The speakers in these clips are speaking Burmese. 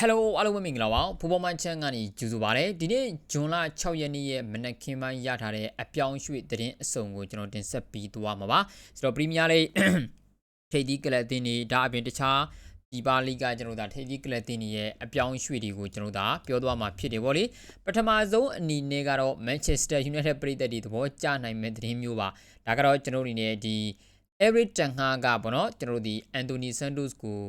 Hello အားလုံးပဲမင်္ဂလာပါဖူပေါ်မန်ချန်ကနေကြိုဆိုပါရစေဒီနေ့ဇွန်လ6ရက်နေ့ရဲ့မနက်ခင်းပိုင်းရထားတဲ့အပြောင်းရွှေ့သတင်းအစုံကိုကျွန်တော်တင်ဆက်ပြီးသွားမှာပါဆိုတော့ပရီးမီးယားလိဂ်ထိပ်သီးကလပ်အသင်းတွေဒါအပြင်တခြားဒီပါလိကကျွန်တော်တို့ဒါထိပ်သီးကလပ်အသင်းတွေရဲ့အပြောင်းရွှေ့တွေကိုကျွန်တော်တို့ဒါပြောသွားမှာဖြစ်တယ်ဗောလေပထမဆုံးအနေနဲ့ကတော့ Manchester United ပြည်သက်တွေသဘောကျနိုင်မဲ့သတင်းမျိုးပါဒါကတော့ကျွန်တော်တို့အနေနဲ့ဒီ Eric Ten Hag ကဗောနော်ကျွန်တော်တို့ဒီ Anthony Santos ကို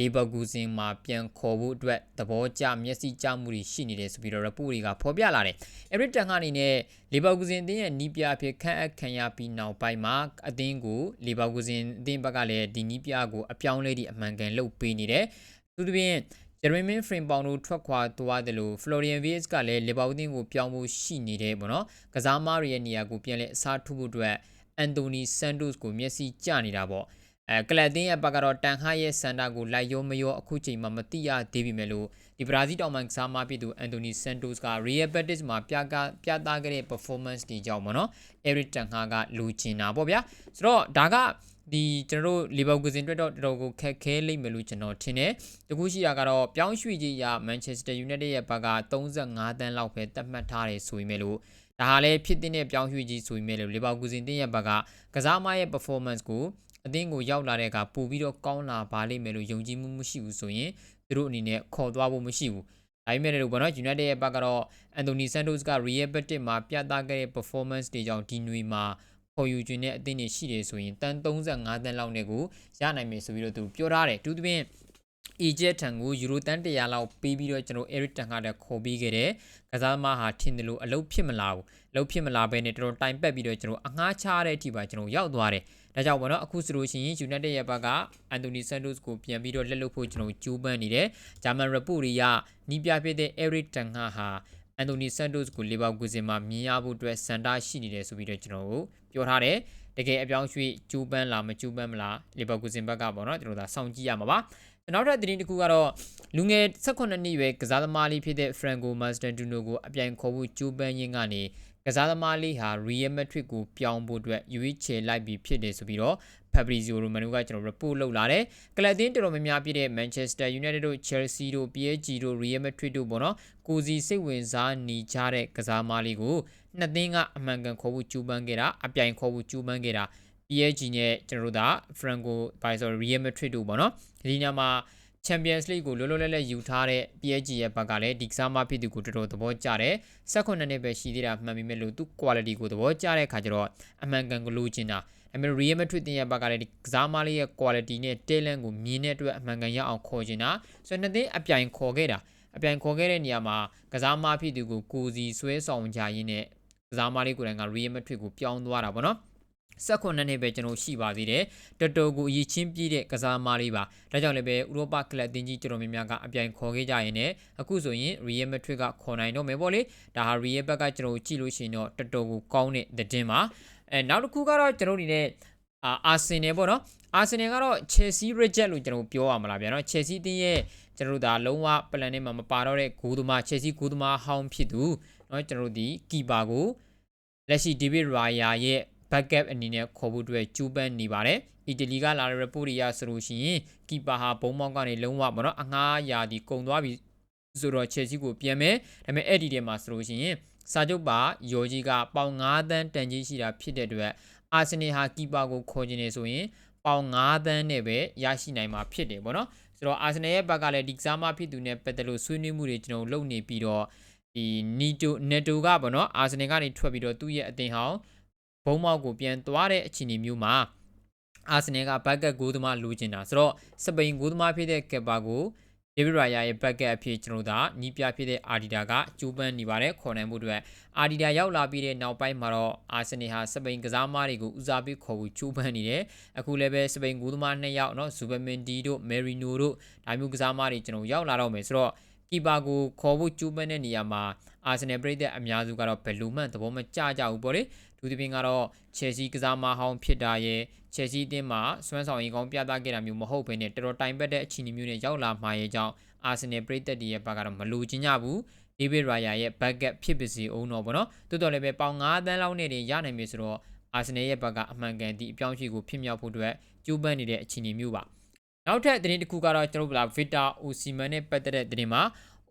လီဗာပူးစင်မှာပြန်ခေါ်ဖို့အတွက်သဘောကျမျက်စိကျမှုတွေရှိနေတယ်ဆိုပြီးတော့ report တွေကဖော်ပြလာတယ်။ Eric Ten ကနေနဲ့လီဗာပူးစင်အသင်းရဲ့နီးပြအဖြစ်ခန့်အပ်ခံရပြီးနောက်ပိုင်းမှာအသင်းကိုလီဗာပူးစင်အသင်းဘက်ကလည်းဒီနီးပြကိုအပြောင်းလဲသည့်အမှန်ကန်လုပ်ပေးနေတယ်။သူတို့ပြင်ဂျရမင်ဖရင်ပေါင်တို့ထွက်ခွာသွားတယ်လို့ဖလိုရီယန်ဗီးစ်ကလည်းလီဗာပူးအသင်းကိုပြောင်းဖို့ရှိနေတယ်ပေါ့နော်။ကစားမတွေရဲ့နေရာကိုပြန်လဲအစားထိုးဖို့အတွက်အန်တိုနီဆန်တိုစ်ကိုမျက်စိကျနေတာပေါ့။ အဲကလပ်တင်းရဲ့ဘက်ကတော့တန်ဟာရဲ့စန်တာကိုလိုက်ရောမရောအခုချိန်မှာမတိရသေးပြီမဲ့လို့ဒီဘရာဇီးတောင်ပိုင်းကစားမဖြစ်သူအန်တိုနီဆန်တိုစ်က Real Betis မှာပြကပြသခဲ့တဲ့ performance တွေကြောင့်ပေါ့နော် Eric Ten Hag ကလူချင်တာပေါ့ဗျာဆိုတော့ဒါကဒီကျွန်တော်တို့လီဗာပူးစင်အတွက်တော့တော်တော်ကိုခက်ခဲလိမ့်မယ်လို့ကျွန်တော်ထင်တယ်။တကူရှိတာကတော့ပြောင်းရွှေ့ကြီးရ Manchester United ရဲ့ဘက်က35တန်းလောက်ပဲသတ်မှတ်ထားတယ်ဆိုပေမဲ့လို့ဒါဟာလည်းဖြစ်တဲ့ပြောင်းရွှေ့ကြီးဆိုပေမဲ့လို့လီဗာပူးစင်တင်းရဲ့ဘက်ကကစားမရဲ့ performance ကို အသင်းကိုရောက်လာတဲ့အခါပို့ပြီးတော့ကောင်းလာပါလိမ့်မယ်လို့ယုံကြည်မှုမရှိဘူးဆိုရင်သူတို့အနေနဲ့ခေါ်သွားဖို့မရှိဘူးဒါပေမဲ့လည်းဘောနော် United ရဲ့ဘက်ကတော့ Anthony Santos က Real Betis မှာပြသခဲ့တဲ့ performance တွေကြောင့်ဒီနွေမှာခေါ်ယူခြင်းတဲ့အသင်းတွေရှိတယ်ဆိုရင်တန်35တန်းလောက်နဲ့ကိုရနိုင်မယ်ဆိုပြီးတော့သူပြောထားတယ်တူတူပြင် Egypt ထံကိုယူရိုတန်100လောက်ပေးပြီးတော့ကျွန်တော် Eric Ten ကလည်းခေါ်ပြီးခဲ့တယ်ကစားသမားဟာထင်တယ်လို့အလုပ်ဖြစ်မလာဘူးအလုပ်ဖြစ်မလာဘဲနဲ့တော်တော်တိုင်ပက်ပြီးတော့ကျွန်တော်အငှားချတဲ့အထိပါကျွန်တော်ရောက်သွားတယ်ဒါကြောင့်ဘောနော်အခုဆိုလို့ရှိရင် United ရဲ့ဘက်ကအန်တိုနီဆန်တိုစ်ကိုပြန်ပြီးတော့လက်လွတ်ဖို့ကျွန်တော်ကြိုးပမ်းနေတယ်ဂျာမန်ရပူရီကနီးပြဖြစ်တဲ့ Eric Ten ဟာအန်တိုနီဆန်တိုစ်ကိုလီဗာပူးစင်မှာမြင်ရဖို့အတွက်စန်တာရှိနေတယ်ဆိုပြီးတော့ကျွန်တော်တို့ပြောထားတယ်တကယ်အပြောင်းရွှေ့ကျူးပန်းလားမကျူးပန်းမလားလီဗာပူးစင်ဘက်ကပေါ့နော်ကျွန်တော်တို့ဒါစောင့်ကြည့်ရမှာပါ နောက်ထပ်သတင်းတစ်ခုကတော့လူငယ်18နှစ်ရွယ်ကစားသမားလေးဖြစ်တဲ့ Franco Mastantino ကိုအပြိုင်ခေါ်ဖို့ကြိုးပမ်းရင်းကနေကစားသမားလေးဟာ Real Madrid ကိုပြောင်းဖို့အတွက်ရွေးချယ်လိုက်ပြီးဖြစ်တယ်ဆိုပြီးတော့ Fabrizio Romano ကကျွန်တော် report လုပ်လာတယ်။ကလပ်တင်းတော်တော်များများပြည့်တဲ့ Manchester United တို့ Chelsea တို့ PSG တို့ Real Madrid တို့ပေါ့နော်။ကိုစီစိတ်ဝင်စားနေကြတဲ့ကစားသမားလေးကိုနှစ်သင်းကအမှန်ကန်ခေါ်ဖို့ကြိုးပမ်းခဲ့တာအပြိုင်ခေါ်ဖို့ကြိုးပမ်းခဲ့တာ PSG နဲ့ကျွန်တော်တို့က Franco Biso Real Madrid တို့ပေါ့နော်ဒီညမှာ Champions League ကိုလောလောလတ်လတ်ယူထားတဲ့ PSG ရဲ့ဘက်ကလည်းဒီကစားမဖြစ်သူကိုတော်တော်သဘောကျတယ်။18နှစ်ပဲရှိသေးတာမှန်ပြီမဲ့လို့သူ quality ကိုသဘောကျတဲ့ခါကျတော့အမှန်ကန်ကိုလိုချင်တာအမေ Real Madrid တင်ရဲ့ဘက်ကလည်းဒီကစားမလေးရဲ့ quality နဲ့ talent ကိုမြင်တဲ့အတွက်အမှန်ကန်ရအောင်ခေါ်ချင်တာဆိုတော့နှစ်သိန်းအပြိုင်ခေါ်ခဲ့တာအပြိုင်ခေါ်ခဲ့တဲ့နေရာမှာကစားမဖြစ်သူကိုကိုစီဆွဲဆောင်ကြရင်းနဲ့ကစားမလေးကိုယ်တိုင်က Real Madrid ကိုပြောင်းသွားတာပေါ့နော် 18နှစ်ပဲကျွန်တော်ရှိပါသေးတယ်တော်တော်ကိုအရေးချင်းပြည့်တဲ့ကစားမားလေးပါဒါကြောင့်လည်းပဲဥရောပကလပ်တင်းကြီးကျွန်တော်များများကအပြိုင်ခေါ်ခဲ့ကြရင်လည်းအခုဆိုရင် Real Madrid ကခေါ်နိုင်တော့မယ်ပေါ့လေဒါဟာ Real ဘက်ကကျွန်တော်ကြည့်လို့ရှိရင်တော့တော်တော်ကိုကောင်းတဲ့သတင်းပါအဲနောက်တစ်ခုကတော့ကျွန်တော်အနေနဲ့အာအာဆင်နယ်ပေါ့နော်အာဆင်နယ်ကတော့ Chelsea reject လို့ကျွန်တော်ပြောရမှာလားဗျာနော် Chelsea တင်းရဲ့ကျွန်တော်တို့ဒါလုံးဝ plan နဲ့မှာမပါတော့တဲ့ဂိုးသမား Chelsea ဂိုးသမားဟောင်းဖြစ်သူနော်ကျွန်တော်တို့ဒီကီပါကိုလက်ရှိ David Raya ရဲ့ backup အနေနဲ့ခေါ်ဖို့အတွက်ကြိုးပမ်းနေပါတယ်။အီတလီကလာတဲ့ report တွေရဆိုလို့ရှိရင်ကီပါဟာဘုံမောက်ကနေလုံးဝပေါ့နော်အငှားရာဒီကုံသွားပြီဆိုတော့ Chelsea ကိုပြန်မယ်။ဒါပေမဲ့အဲ့ဒီထဲမှာဆိုလို့ရှိရင်စာချုပ်ပါယော်ဂျီကပေါင်9သန်းတန်ကြီးရှိတာဖြစ်တဲ့အတွက်အာဆင်နယ်ဟာကီပါကိုခေါ်ကျင်နေဆိုရင်ပေါင်9သန်းနဲ့ပဲရရှိနိုင်မှာဖြစ်တယ်ပေါ့နော်။ဆိုတော့အာဆင်နယ်ရဲ့ဘက်ကလည်းဒီကစားမဖြစ်သူနဲ့ပတ်သက်လို့ဆွေးနွေးမှုတွေကျွန်တော်လုပ်နေပြီးတော့ဒီနီတိုနယ်တိုကပေါ့နော်အာဆင်နယ်ကနေထွက်ပြီးတော့သူ့ရဲ့အသင်းဟောင်း ဘုံမောက်ကိုပြန်သွားတဲ့အခြေအနေမျိုးမှာအာဆင်နယ်ကဘက်ကတ်ဂိုးသမားလိုချင်တာဆိုတော့စပိန်ဂိုးသမားဖြစ်တဲ့ကက်ပါကိုဒေးဗစ်ရာယာရဲ့ဘက်ကတ်အဖြစ်ကျွန်တော်တို့ကနီးပြဖြစ်တဲ့အာဒီတာကကျိုးပန်းနေပါတယ်ခေါ်နိုင်မှုအတွက်အာဒီတာရောက်လာပြီးတဲ့နောက်ပိုင်းမှာတော့အာဆင်နယ်ဟာစပိန်ကစားသမားတွေကိုဦးစားပေးခေါ်ဖို့ကျိုးပန်းနေတယ်အခုလည်းပဲစပိန်ဂိုးသမားနှစ်ယောက်เนาะဇူဘမင်ဒီတို့မယ်ရီနိုတို့ဒါမျိုးကစားသမားတွေကျွန်တော်ရောက်လာတော့မယ်ဆိုတော့ကီပါကိုခေါ်ဖို့ကျိုးပန်းတဲ့နေရာမှာအာဆင်နယ်ပရိသတ်အများစုကတော့ဘယ်လိုမှသဘောမကျကြဘူးပေါ့လေ ဒုတိယပြင်ကတော့ Chelsea ကစားမဟောင်းဖြစ်တာရဲ့ Chelsea အသင်းမှာစွမ်းဆောင်ရည်ကောင်းပြသခဲ့တာမျိုးမဟုတ်ဘဲနဲ့တော်တော်တိုင်ပတ်တဲ့အခြေအနေမျိုးနဲ့ရောက်လာမှာရဲ့ကြောင့် Arsenal ပရိသတ်တွေရဲ့ဘက်ကတော့မလိုချင်ကြဘူး David Raya ရဲ့ backup ဖြစ်ပါစေအောင်တော့ဗောနော်တိုးတော်လည်းပဲပေါင်9တန်းလောက်နဲ့ရနိုင်ပြီဆိုတော့ Arsenal ရဲ့ဘက်ကအမှန်ကန်သည့်အပြောင်းအရွှေ့ကိုဖြစ်မြောက်ဖို့အတွက်ကြိုးပမ်းနေတဲ့အခြေအနေမျိုးပါနောက်ထပ်သတင်းတစ်ခုကတော့ကျွန်တော်တို့ဗီတာအိုစီမန်နဲ့ပတ်သက်တဲ့သတင်းမှာ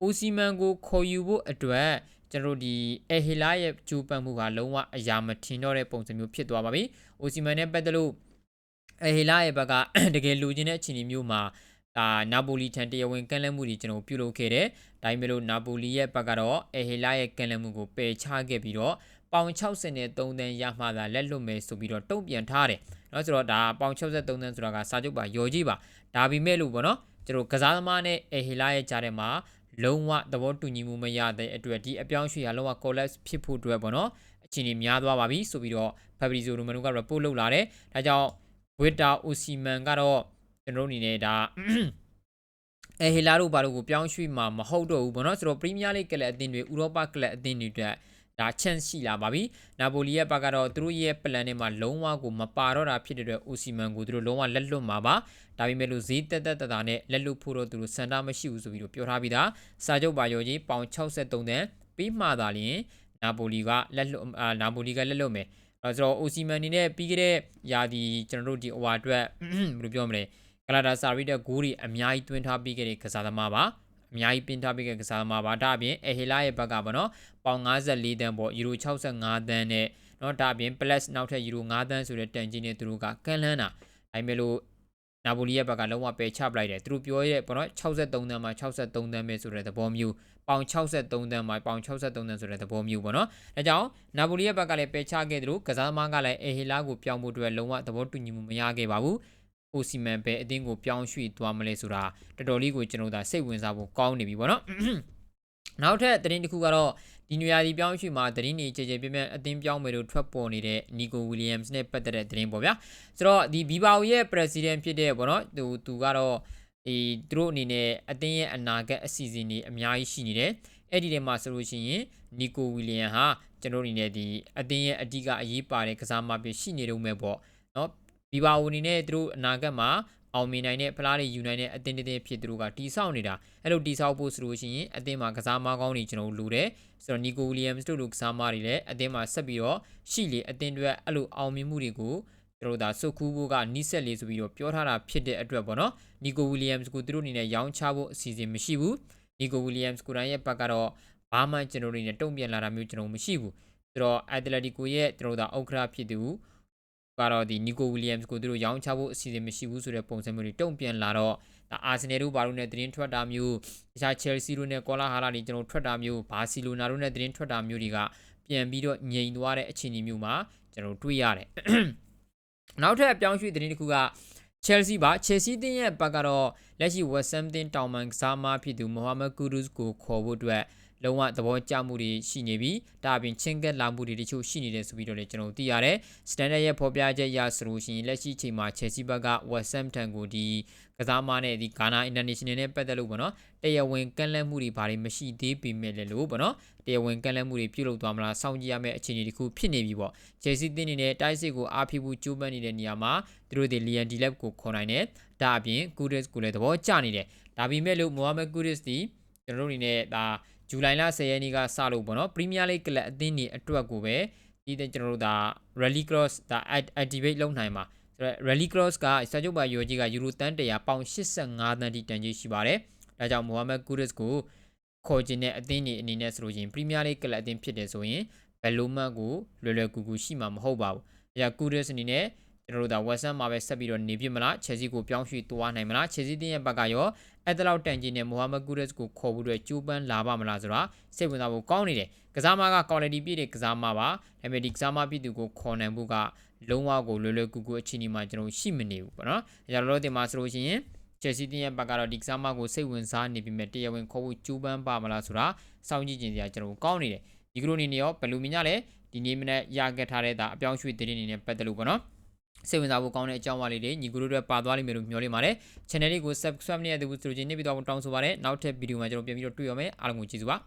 အိုစီမန်ကိုခေါ်ယူဖို့အတွက် ကျွန်တော်တို့ဒီအဟီလာရဲ့ကြိုးပမ်းမှုကလုံးဝအရာမထင်တော့တဲ့ပုံစံမျိုးဖြစ်သွားပါပြီ။အိုစီမန်နဲ့ပတ်သက်လို့အဟီလာရဲ့ဘက်ကတကယ်လူချင်းတဲ့အခြေအနေမျိုးမှာဒါနာပိုလီထန်တရားဝင်ကန့်လန့်မှုတွေကျွန်တော်ပြုလုပ်ခဲ့တယ်။ဒါပေမဲ့လို့နာပိုလီရဲ့ဘက်ကတော့အဟီလာရဲ့ကန့်လန့်မှုကိုပယ်ချခဲ့ပြီးတော့ပေါင်60နဲ့3တန်းရမှသာလက်လွတ်မယ်ဆိုပြီးတော့တုံ့ပြန်ထားတယ်။နော်ဆိုတော့ဒါပေါင်63တန်းဆိုတာကစာချုပ်ပါရော်ကြီးပါ။ဒါပေမဲ့လို့ပေါ့နော်ကျွန်တော်ကစားသမားနဲ့အဟီလာရဲ့ကြားထဲမှာ လုံးဝသဘောတူညီမှုမရတဲ့အတွက်ဒီအပြောင်းရွှေ့ရလုံးဝ collapse ဖြစ်ဖို့အတွက်ပေါ့နော်အခြေအနေများသွားပါပြီဆိုပြီးတော့ Fabrizio Romano က report လုပ်လာတယ်။ဒါကြောင့် Victor Osimhen ကတော့ကျွန်တော်တို့အနေနဲ့ဒါအဲဟီလာတို့ဘာလို့ကိုပြောင်းရွှေ့မှာမဟုတ်တော့ဘူးပေါ့နော်ဆိုတော့ Premier League ကလပ်အသင်းတွေဥရောပကလပ်အသင်းတွေအတွက် ဒါ chance ရှိလာပါပြီ။နာပိုလီရဲ့ဘက်ကတော့သူတို့ရဲ့ plan ထဲမှာလုံးဝကိုမပါတော့တာဖြစ်တဲ့အတွက်အိုစီမန်ကိုသူတို့လုံးဝလက်လွတ်မှာပါ။ဒါပေမဲ့လို့ဈေးတက်တက်တတာနဲ့လက်လွတ်ဖို့တော့သူတို့စံတာမရှိဘူးဆိုပြီးတော့ပြောထားပြီးသား။စာချုပ်ပါရောကြီးပေါင်63တန်းပြီးမှသာလျှင်နာပိုလီကလက်လွတ်အာနာပိုလီကလက်လွတ်မယ်။အဲဆိုတော့အိုစီမန်နေနဲ့ပြီးခဲ့တဲ့ယာဒီကျွန်တော်တို့ဒီဟိုဟာအတွက်ဘယ်လိုပြောမလဲကလာဒါစာရီတဲ့ဂိုးတွေအများကြီးတွင်းထားပြီးခဲ့တဲ့ကစားသမားပါ။ အများကြီးပင်းထားပေးခဲ့ကစားမှာပါဒါအပြင်အဟီလာရဲ့ဘက်ကပေါ့နော်ပေါင်54တန်းပေါ့ယူရို65တန်းနဲ့နော်ဒါအပြင် plus နောက်ထပ်ယူရို5တန်းဆိုတဲ့တန်ကြီးနဲ့သူတို့ကကန့်လန်းတာဒါပေမဲ့လို့နာပိုလီရဲ့ဘက်ကလုံးဝပယ်ချပလိုက်တယ်သူတို့ပြောရဲ့ပေါ့နော်63တန်းမှာ63တန်းပဲဆိုတဲ့သဘောမျိုးပေါင်63တန်းမှာပေါင်63တန်းဆိုတဲ့သဘောမျိုးပေါ့နော်ဒါကြောင့်နာပိုလီရဲ့ဘက်ကလည်းပယ်ချခဲ့သလိုကစားသမားကလည်းအဟီလာကိုပြောင်းဖို့အတွက်လုံးဝသဘောတူညီမှုမရခဲ့ပါဘူး အိုစီမန်ပဲအတင်းကိုပြောင်းရွှေ့သွားမလဲဆိုတာတော်တော်လေးကိုကျွန်တော်တို့စိတ်ဝင်စားဖို့ကောင်းနေပြီပေါ့နော်နောက်ထပ်သတင်းတစ်ခုကတော့ဒီနွေရာသီပြောင်းရွှေ့မှာသတင်းတွေကြည်ကြည်ပြည့်ပြည့်အတင်းပြောင်းမယ်လို့ထွက်ပေါ်နေတဲ့နီကိုဝီလီယမ်စ်နဲ့ပတ်သက်တဲ့သတင်းပေါ့ဗျာဆိုတော့ဒီဘီဘာအိုရဲ့ president ဖြစ်တဲ့ပေါ့နော်သူသူကတော့ဒီသူတို့အနေနဲ့အတင်းရဲ့အနာဂတ်အစီအစဉ်တွေအများကြီးရှိနေတယ်အဲ့ဒီထဲမှာဆိုလို့ရှိရင်နီကိုဝီလီယမ်ဟာကျွန်တော်အနေနဲ့ဒီအတင်းရဲ့အဓိကအရေးပါတဲ့ကစားမပြရှိနေတော့မဲ့ပေါ့နော် ဘီဘာအိုအနေနဲ့သူတို့အနာဂတ်မှာအောင်မြင်နိုင်တဲ့ဖလားတွေယူနိုင်တဲ့အသင်းတွေဖြစ်သူတို့ကတီဆောက်နေတာအဲ့လိုတီဆောက်ဖို့ဆိုလို့ရှိရင်အသင်းမှာကစားမကောင်းတွေကျွန်တော်လိုတယ်ဆိုတော့နီကိုဝီလီယမ်စ်တို့လိုကစားမတွေလည်းအသင်းမှာဆက်ပြီးတော့ရှိလေအသင်းတွေအဲ့လိုအောင်မြင်မှုတွေကိုကျွန်တော်ဒါစုခူးဖို့ကနီးစက်လေးဆိုပြီးတော့ပြောထားတာဖြစ်တဲ့အတွက်ပေါ့နော်နီကိုဝီလီယမ်စ်ကိုသူတို့အနေနဲ့ရောင်းချဖို့အစီအစဉ်မရှိဘူးနီကိုဝီလီယမ်စ်ကိုယ်တိုင်ရဲ့ဘက်ကတော့ဘာမှကျွန်တော်တို့အနေနဲ့တုံ့ပြန်လာတာမျိုးကျွန်တော်မရှိဘူးဆိုတော့အက်တလက်တီကိုရဲ့ကျွန်တော်တို့ဒါအောက်ခရာဖြစ်သူ ကတော့ဒီနီကိုဝီလီယမ်စ်ကိုသူတို့ရောင်းချဖို့အစီအစဉ်မရှိဘူးဆိုတဲ့ပုံစံမျိုးတွေတုံ့ပြန်လာတော့ဒါအာဆင်နယ်တို့ဘာလို့နဲ့သတင်းထွက်တာမျိုးတခြားချယ်ဆီတို့နဲ့ကောလာဟာလာတွေကျွန်တော်ထွက်တာမျိုးဘာစီလိုနာတို့နဲ့သတင်းထွက်တာမျိုးတွေကပြန်ပြီးတော့ငြိမ်သွားတဲ့အခြေအနေမျိုးမှာကျွန်တော်တွေ့ရတယ်နောက်ထပ်အပြောင်းရွှေ့သတင်းတစ်ခုက Chelsea ပါ Chelsea တင်းရဲ့ဘက်ကတော့လက်ရှိ West Ham တင်းတောင်မန်ကစားမဖြစ်သူ Mohamed Kudus ကိုခေါ်ဖို့အတွက် လုံးဝသဘောကျမှုတွေရှိနေပြီးဒါအပြင်ချင်းကက်လာမှုတွေတချို့ရှိနေတယ်ဆိုပြီးတော့လည်းကျွန်တော်သိရတယ်။ Standard ရဲ့ဖော်ပြချက်အရဆိုလို့ရှိရင်လက်ရှိချိန်မှာ Chelsea ဘက်က West Ham ထံကိုဒီကစားမနဲ့ဒီ Ghana International နဲ့ပတ်သက်လို့ပေါ့နော်တရားဝင်ကန့်လန့်မှုတွေဘာတွေမရှိသေးပေမဲ့လည်းလို့ပေါ့နော်တရားဝင်ကန့်လန့်မှုတွေပြုလုပ်သွားမလားစောင့်ကြည့်ရမယ့်အခြေအနေတစ်ခုဖြစ်နေပြီပေါ့ Chelsea တင်းနေတဲ့တိုက်စစ်ကိုအားဖြစ်ဖို့ကြိုးပမ်းနေတဲ့နေရာမှာသူတို့ဒီ Liam Delap ကိုခေါ်နိုင်တယ်ဒါအပြင် Kudus ကိုလည်းသဘောကျနေတယ်ဒါပေမဲ့လို့ Mohamed Kudus ဒီကျွန်တော်တို့အနေနဲ့ဒါ ဇူလိုင်လ10ရက်နေ့ကစလို့ပေါ့နော်ပရီးမီးယားလိဂ်ကလပ်အသင်းတွေအတွက်ကိုပဲဒီတဲ့ကျွန်တော်တို့ဒါ Rally Cross ဒါ activate လုပ်နိုင်မှာဆိုတော့ Rally Cross ကစာချုပ်ပါရောကြီးကယူရိုတန်100ပေါင်85တန်းတိတန်ကြီးရှိပါတယ်ဒါကြောင့် Mohamed Kudus ကိုခေါ်ခြင်းတဲ့အသင်းတွေအနေနဲ့ဆိုလို့ရှိရင်ပရီးမီးယားလိဂ်ကလပ်အသင်းဖြစ်တယ်ဆိုရင်ဘယ်လိုမှကိုလွယ်လွယ်ကူကူရှိမှာမဟုတ်ပါဘူး။အဲဒါ Kudus အနေနဲ့ ကျွန်တော်တို့ဒါ West Ham မှာပဲဆက်ပြီးတော့နေပြမလား Chelsea ကိုပြောင်းရွှေ့သွားနိုင်မလား Chelsea တင်းရဲ့ဘက်ကရောအဲ့တလောက်တန်ကြီးနဲ့ Mohamed Kudus ကိုခေါ်ဖို့အတွက်ကြိုးပမ်းလာပါမလားဆိုတာစိတ်ဝင်စားဖို့ကောင်းနေတယ်ကစားမက quality ပြည့်တဲ့ကစားမပါဒါပေမဲ့ဒီကစားမပြည့်သူကိုခေါ်နိုင်ဖို့ကလုံးဝကိုလွယ်လွယ်ကူကူအခြေအနေမှာကျွန်တော်ရှိမနေဘူးပေါ့နော်အဲကြောင့်လို့တင်မှာဆိုလို့ရှိရင် Chelsea တင်းရဲ့ဘက်ကတော့ဒီကစားမကိုစိတ်ဝင်စားနေပြီမဲ့တရားဝင်ခေါ်ဖို့ကြိုးပမ်းပါမလားဆိုတာစောင့်ကြည့်ကြင်စရာကျွန်တော်ကောင်းနေတယ်ဒီကလိုအနေနဲ့ရောဘယ်လိုမြင်ကြလဲဒီနေ့မနေ့ရခဲ့ထားတဲ့ဒါအပြောင်းရွှေ့တဲ့အနေနဲ့ပတ်သက်လို့ပေါ့နော် စိတ်ဝင်စားဖို့ကောင်းတဲ့အကြောင်းအရာလေးတွေညီကိုတို့အတွက်ပါသွားလိမ့်မယ်လို့မျှော်လင့်ပါတယ် channel လေးကို subscribe လုပ်ရတဲ့သူဆိုလို့ချင်းနေပြီးတော့တောင်းဆိုပါတယ်နောက်ထပ်ဗီဒီယိုမှာကျွန်တော်ပြန်ပြီးတော့တွေ့ရမယ်အားလုံးကိုကျေးဇူးပါ